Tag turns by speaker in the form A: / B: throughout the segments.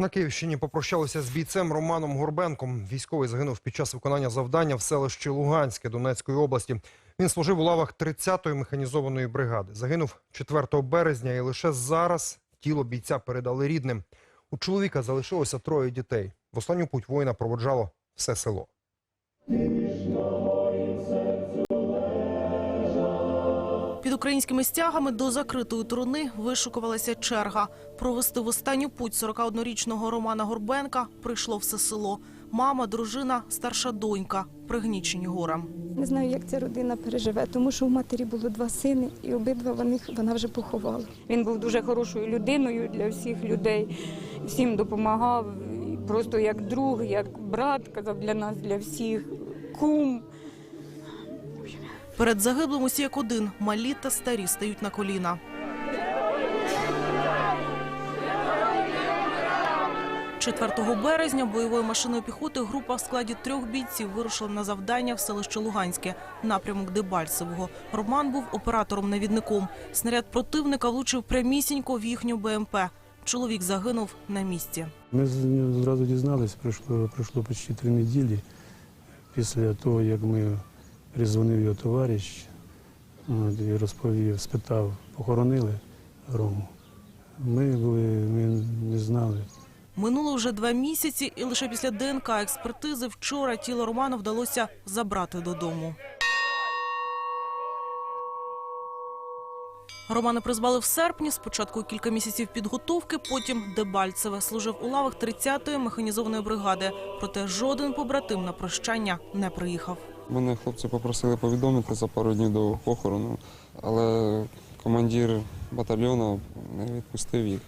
A: На Київщині попрощалися з бійцем Романом Горбенком. Військовий загинув під час виконання завдання в селищі Луганське Донецької області. Він служив у лавах 30-ї механізованої бригади. Загинув 4 березня, і лише зараз тіло бійця передали рідним. У чоловіка залишилося троє дітей. В останню путь воїна проводжало все село.
B: Під українськими стягами до закритої труни вишукувалася черга. Провести в останню путь 41-річного Романа Горбенка прийшло все село. Мама, дружина, старша донька, пригнічені горем.
C: Не знаю, як ця родина переживе, тому що в матері було два сини, і обидва вони, вона вже поховала.
D: Він був дуже хорошою людиною для всіх людей, всім допомагав. Просто як друг, як брат, казав для нас, для всіх, кум.
B: Перед загиблим усі як один, малі та старі стають на коліна. Четвертого березня бойовою машиною піхоти група в складі трьох бійців вирушила на завдання в селище Луганське, напрямок Дебальцевого. Роман був оператором-навідником. Снаряд противника влучив прямісінько в їхню БМП. Чоловік загинув на місці.
E: Ми зразу дізналися, пройшло, пройшло почти три неділі після того, як ми призвонив його товариш і розповів, спитав, похоронили Рому. Ми були, ми не знали.
B: Минуло вже два місяці, і лише після ДНК експертизи вчора тіло Романа вдалося забрати додому. Романа призвали в серпні. Спочатку кілька місяців підготовки, потім Дебальцеве служив у лавах 30-ї механізованої бригади. Проте жоден побратим на прощання не приїхав.
F: Мене хлопці попросили повідомити за пару днів до похорону, але командир батальйону не відпустив їх.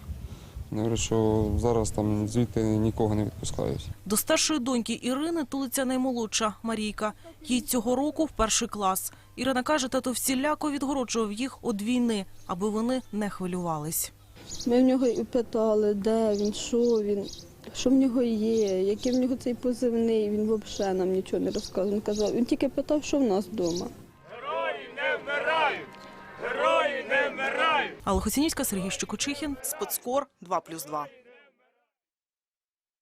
F: Вони говорять, що зараз там звідти нікого не відпускають.
B: До старшої доньки Ірини тулиться наймолодша Марійка. Їй цього року в перший клас. Ірина каже, тато всіляко відгороджував їх від війни, аби вони не хвилювались.
G: Ми в нього і питали, де він, що він, що в нього є, який в нього цей позивний. Він взагалі нам нічого не розказував. Він казав, він тільки питав, що в нас вдома. Герої не вмирають!
B: Герої не Алла Хоцінівська, Сергій Щукочихін, Спецкор 2+,2.